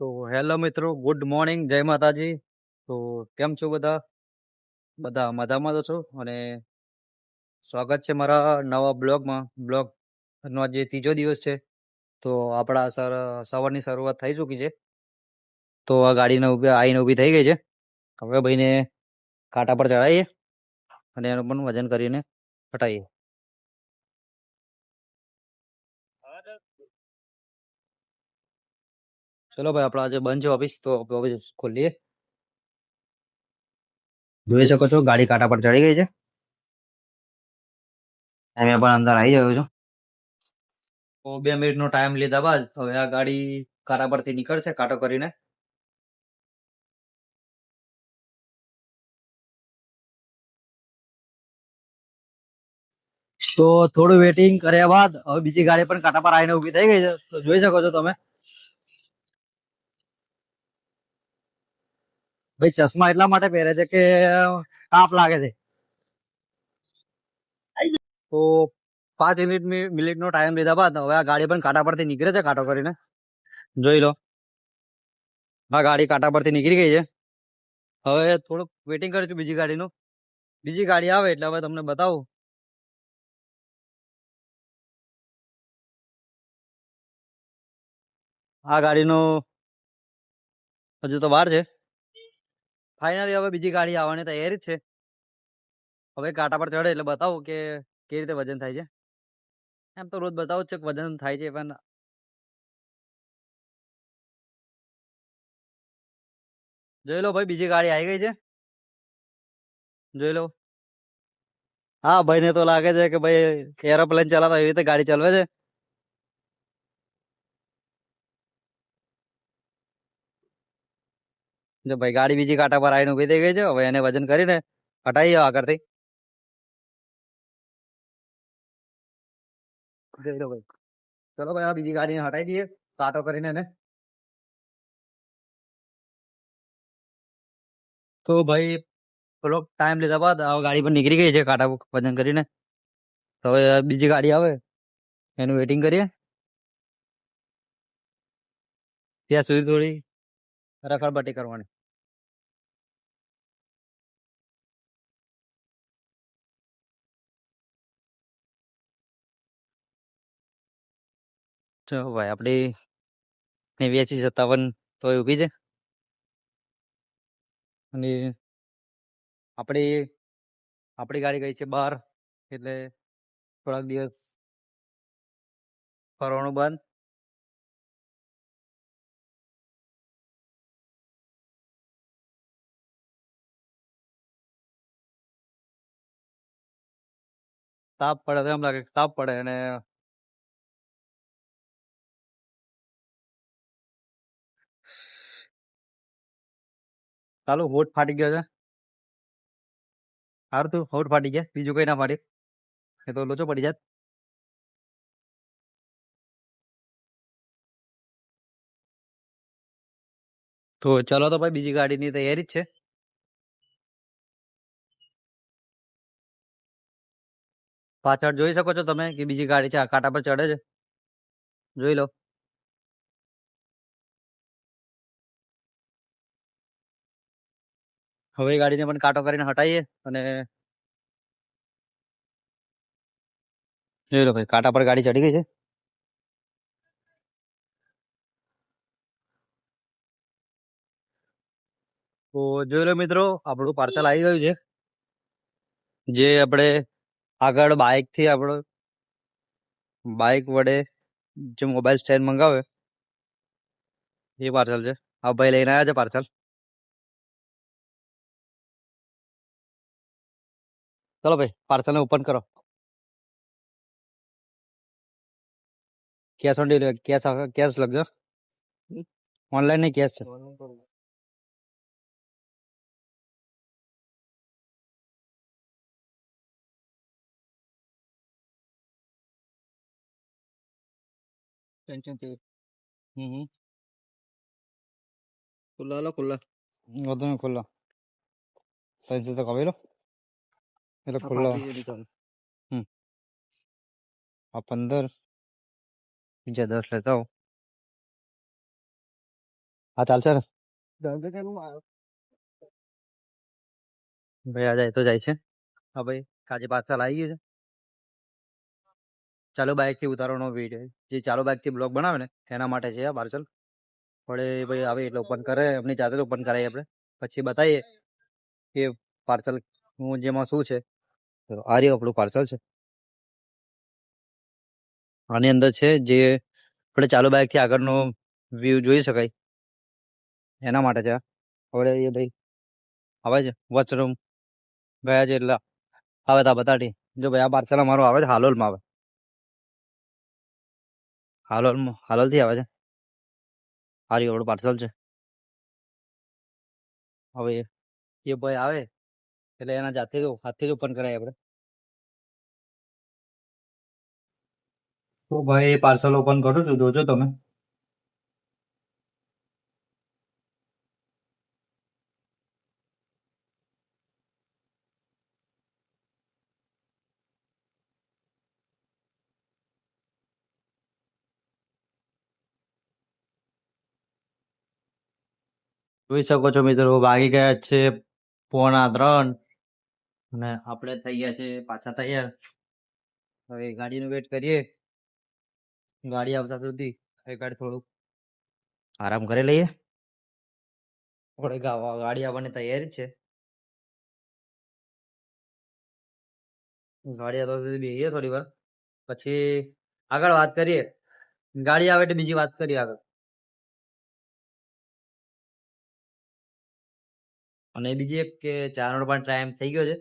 તો હેલો મિત્રો, good morning, જય માતાજી. તો કેમ છો બધા? બધા મજામાં તો છો? અને સ્વાગત છે મારા નવા બ્લોગમાં. બ્લોગ નો આજે ત્રીજો દિવસ છે. તો આપણા સર, સવારની શરૂઆત થઈ ચૂકી છે. તો આ ગાડીને ઊભી આવીને ઊભી થઈ ગઈ છે. હવે ભાઈને કાંટા પર ચડાવીએ અને એનું પણ વજન કરીને હટાવીએ. ચલો ભાઈ, આપણા આજે બંધ છે ઓફિસ તો ઓફિસ ખોલીએ. જોઈ શકો છો, ગાડી કાંટા પર ચડી ગઈ છે. અમે પણ અંદર આવી ગયો છું. તો બે મિનિટનો ટાઈમ લીધા બાદ હવે આ ગાડી કાંટા પરથી નીકળશે, કાંટો કરીને. તો થોડું વેટિંગ કર્યા બાદ હવે બીજી ગાડી પણ કાંટા પર આવીને ઊભી થઈ ગઈ છે. તો જોઈ શકો છો તમે. ભાઈ, ચશ્મા એટલા માટે પહેરે છે કે કાપ લાગે છે. તો પાંચ મિનિટ મિનિટનો ટાઈમ લીધા બાદ હવે આ ગાડી પણ કાંટા પરથી નીકળે છે, કાંટો કરીને. જોઈ લો. આ ગાડી કાંટા પરથી નીકળી ગઈ છે. હવે થોડુંક વેટિંગ કરીશું બીજી ગાડીનું. બીજી ગાડી આવે એટલે હવે તમને બતાવું. આ ગાડીનો હજુ તો વાર છે. ફાઇનલી હવે બીજી ગાડી આવવાની તૈયારી જ છે. હવે કાંટા પર ચડે એટલે બતાવો કે કેવી રીતે વજન થાય છે. એમ તો રોજ બતાવું છે કે વજન થાય છે પણ જોઈ લો ભાઈ બીજી ગાડી આવી ગઈ છે. જોઈ લો. હા, ભાઈને તો લાગે છે કે ભાઈ એરોપ્લેન ચલાવતા એવી રીતે ગાડી ચલાવે છે. જો ભાઈ ગાડી બીજી કાંટા પર આવીને ઊભી થઈ ગઈ છે, હવે એને વજન કરીને હટાવી આગળથી. જોઈ ભાઈ. ચલો ભાઈ, આ બીજી ગાડીને હટાવી દઈએ. કાંટો કરીને એને. તો ભાઈ, થોડોક ટાઈમ લીધા બાદ આ ગાડી પર નીકળી ગઈ છે, કાંટા વજન કરીને. તો હવે બીજી ગાડી આવે. એનું વેટિંગ કરીએ. ત્યાં સુધી થોડી રખડબટ્ટી કરવાની. ચલો ભાઈ આપણી નેવ્યાસી સત્તાવન તો ઊભી છે અને આપણી આપણી ગાડી ગઈ છે બહાર એટલે થોડાક દિવસ ફરવાનું બંધ. તાપ પડે તો એમ લાગે તાપ પડે અને ચાલો હોઠ ફાટી ગયો છે. સારું તું હોઠ ફાટી ગયા, બીજું કઈ ના ફાટી એ તો લોચો પડી જાત. તો ચલો તો ભાઈ બીજી ગાડીની તૈયારી જ છે. પાછળ જોઈ શકો છો તમે કે બીજી ગાડી છે, આ કાંટા પર ચડે છે. જોઈ લો. હવે ગાડીને પણ કાંટો કરીને હટાવીએ અને જોઈ લો ભાઈ, કાંટા પર ગાડી ચડી ગઈ છે. તો જોઈ લો મિત્રો, આપણું પાર્સલ આવી ગયું છે. જે આપણે આગળ બાઇકથી આપણો બાઇક વડે જે મોબાઈલ સ્ટેન્ડ મંગાવે, એ પાર્સલ છે. આ ભાઈ લઈને આવ્યા છે પાર્સલ ચલો ભાઈ પાર્સલને ઓપન કરો. Cash on delivery cash cash લખજો. ઓનલાઈન નહીં કેશ છે. ખુલ્લા ખુલ્લા. વધુ ખુલ્લા. ત્રણસો તો કવેલો એટલે ખુલ્લો હમ આ પંદર બીજા દસ લેતા આવો હા ચાલશે ને ભાઈ આ જાય તો જાય છે હા ભાઈ કાજે પાછળ આવી ગયું છે ચાલો બાઇકથી ઉતારવાનો વીડિયો જે ચાલો બાઇકથી બ્લોગ બનાવે ને એના માટે છે આ પાર્સલ પડે ભાઈ આવે એટલે ઓપન કરે એમની જાતે જ ઓપન કરાવીએ આપણે પછી બતાવીએ કે પાર્સલ હું જેમાં શું છે આ રહ્યું આપણું પાર્સલ છે. આની અંદર છે જે આપણે ચાલુ બાઇકથી આગળનો વ્યૂ જોઈ શકાય. એના માટે છે. હવે એ ભાઈ આવે છે વોશરૂમ. ગયા છે એટલે આવે તા બતાડી. જો ભાઈ આ પાર્સલ અમારું આવે છે હાલોલમાં આવે. હાલોલમાં, હાલોલથી આવે છે. રહ્યું આપણું પાર્સલ છે. હવે એ ભાઈ આવે. એટલે એના જાતે જ હાથે જ ઓપન કરાય આપણે તો ભાઈ પાર્સલ ઓપન કરું છું, જોજો તમે. જોઈ શકો છો મિત્રો વાગી ગયા છે? પોણા ત્રણ. અને આપણે થઈ ગયા છે, પાછા તૈયાર. હવે ગાડીનું વેટ કરીએ. ગાડી આવતા સુધી હવે ગાડી થોડુંક આરામ કરી લઈએ. ગાડી આવવાની તૈયારી છે. ગાડી આવતા સુધી બેસીએ થોડી વાર. પછી આગળ વાત કરીએ. ગાડી આવે એટલે બીજી વાત કરીએ આગળ. અને બીજી એક કે ચાનો પણ ટાઈમ થઈ ગયો છે.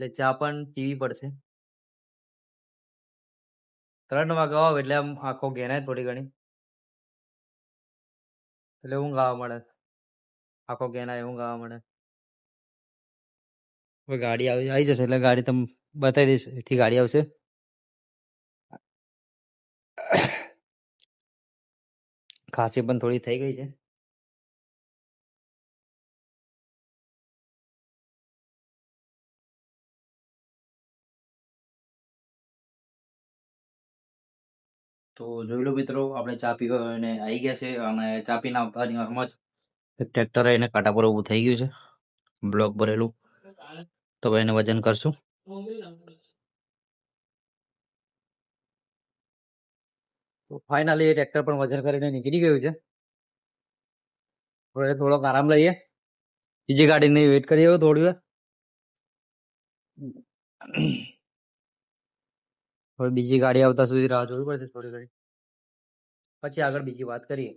એટલે ચા પણ પીવી પડશે. ત્રણ વાગે આવો એટલે આમ આખો ઘેરાય થોડી ઘણી. એટલે ઊંઘ આવવા મળે આખો ઘેરાય ઊંઘ આવવા મળે હવે ગાડી આવી આવી જશે એટલે ગાડી તમે બતાવી દઈશ. એથી ગાડી આવશે. ખાંસી પણ થોડી થઈ ગઈ છે. તો જોઈ લો મિત્રો, આપણે ચા પીવાને આવી ગયા છે અને ચા પીને આવતાની વારમાં જ ટ્રેક્ટર એને કાંટા પર ઊભું થઈ ગયું છે. બ્લોક ભરેલું. તો એને વજન કરશું. તો ફાઇનલી એ ટ્રેક્ટર પણ વજન કરીને નીકળી ગયું છે. હવે થોડોક આરામ લઈએ. બીજી ગાડીની વેઇટ કરીએ થોડી વાર. હવે બીજી ગાડી આવતા સુધી રાહ જોવી પડશે થોડી ઘણી. પછી આગળ બીજી વાત કરીએ.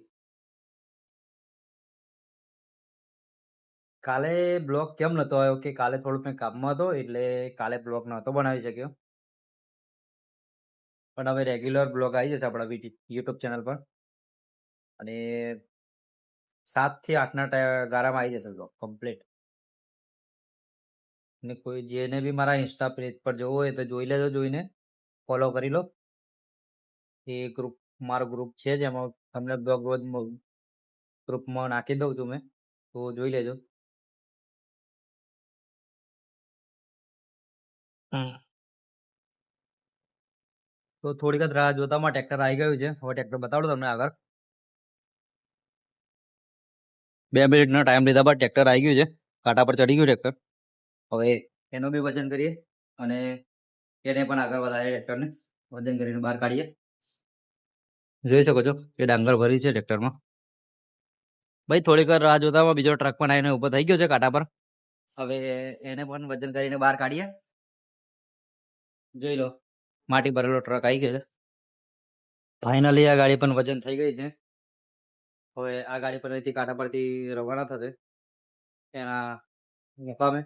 કાલે બ્લોગ કેમ નતો આવ્યો કે કાલે થોડું મેં કામમાં હતો એટલે કાલે બ્લોગ નહોતો બનાવી શક્યો. પણ હવે રેગ્યુલર બ્લોગ આવી જશે આપણા યુટ્યુબ ચેનલ પર. અને સાતથી આઠના ગારામાં આવી જશે બ્લોગ કમ્પ્લીટ ને કોઈ જેને બી મારા ઇન્સ્ટા પેજ પર જવું હોય તો જોઈ લેજો જોઈને. ફોલો કરી લો. એ ગ્રુપ, મારો ગ્રુપ છે જેમાં તમને બ્લોગ રોજ ગ્રુપમાં નાખી દઉં છું મેં, તો જોઈ લેજો. તો થોડીક જ રાહ જોતામાં ટ્રેક્ટર આવી ગયું છે, હવે ટ્રેક્ટર બતાવડો તમને આગળ. બે મિનિટનો ટાઈમ લીધા બાદ ટ્રેક્ટર આવી ગયું છે, કાંટા પર ચડી ગયું ટ્રેક્ટર. હવે એનું બી વજન કરીએ અને એને પણ આગળ વધારે ટ્રેક્ટરને વજન કરીને બહાર કાઢીએ. જોઈ શકો છો કે ડાંગર ભરી છે ટ્રેક્ટરમાં. ભાઈ, થોડીક વાર રાહ જોતામાં બીજો ટ્રક પણ આવીને ઊભો થઈ ગયો છે કાંટા પર. હવે એને પણ વજન કરીને બહાર કાઢીએ. જોઈ લો, માટી ભરેલો ટ્રક આવી ગયો છે. ફાઇનલી આ ગાડી પણ વજન થઈ ગઈ છે. હવે આ ગાડી પર અહીંથી કાંટા પરથી રવાના થશે. એના મુકામે.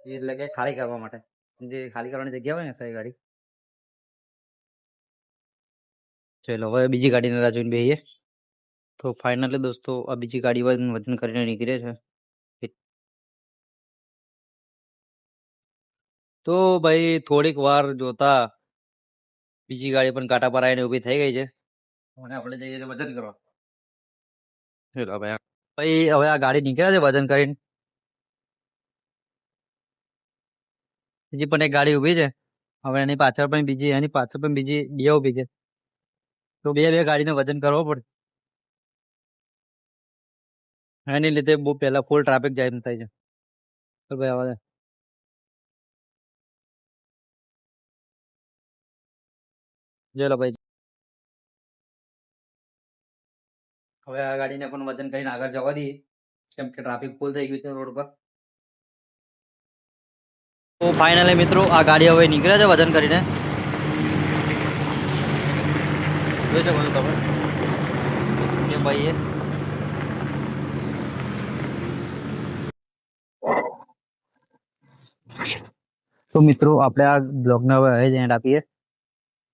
એટલે કે ખાલી કરવા માટે. જે ખાલી કરવાની જગ્યા હોય ને તો ગાડી. ચલો, હવે બીજી ગાડીને રાહ જોઈને બેહીએ. તો ફાઇનલી દોસ્તો, આ બીજી ગાડી વજન કરીને નીકળે છે. તો ભાઈ, થોડીક વાર જોતા બીજી ગાડી પણ કાંટા પર આવીને ઊભી થઈ ગઈ છે. અને આપણે જઈએ વજન કરવા. ચલો, ભાઈ ભાઈ, હવે આ ગાડી નીકળ્યા છે વજન કરીને? બીજી પણ એક ગાડી ઊભી છે. હવે એની પાછળ પણ બીજી, એની પાછળ પણ બીજી બે ઊભી છે. તો બે બે ગાડીને વજન કરવો પડે. એની લીધે બહુ પહેલા ફૂલ ટ્રાફિક જામ થાય છે. ભાઈ હવે ભાઈ. હવે આ ગાડીને પણ વજન કરીને આગળ જવા દઈએ. કેમ કે ટ્રાફિક ફૂલ થઈ ગયું છે રોડ પર. તો ફાઇનલી મિત્રો આ ગાડી હવે નીકળે છે વજન કરીને. જોઈ શકો છો તમે? કે ભાઈ તો મિત્રો આપણે આ બ્લોગને હવે અહીં જ એન્ડ આપીએ.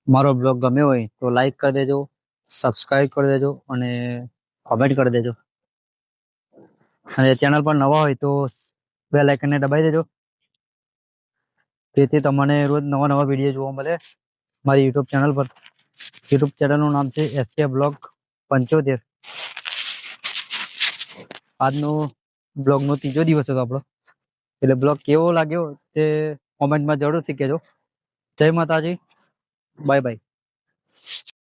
મારો બ્લોગ ગમ્યો હોય તો લાઈક કરી દેજો સબસ્ક્રાઈબ કરી દેજો અને કોમેન્ટ કરી દેજો. અને ચેનલ પર નવા હોય તો બે લાઇકનને દબાઈ દેજો. તેથી તમને રોજ નવા નવા વીડિયો જોવા મળે. મારી યુટ્યુબ ચેનલ પર. યુટ્યુબ ચેનલનું નામ છે એસકે બ્લોગ પંચોતેર. આજનો બ્લોગનો ત્રીજો દિવસ હતો આપણો. એટલે બ્લોગ કેવો લાગ્યો તે કોમેન્ટમાં જરૂરથી કહેજો. જય માતાજી. Bye bye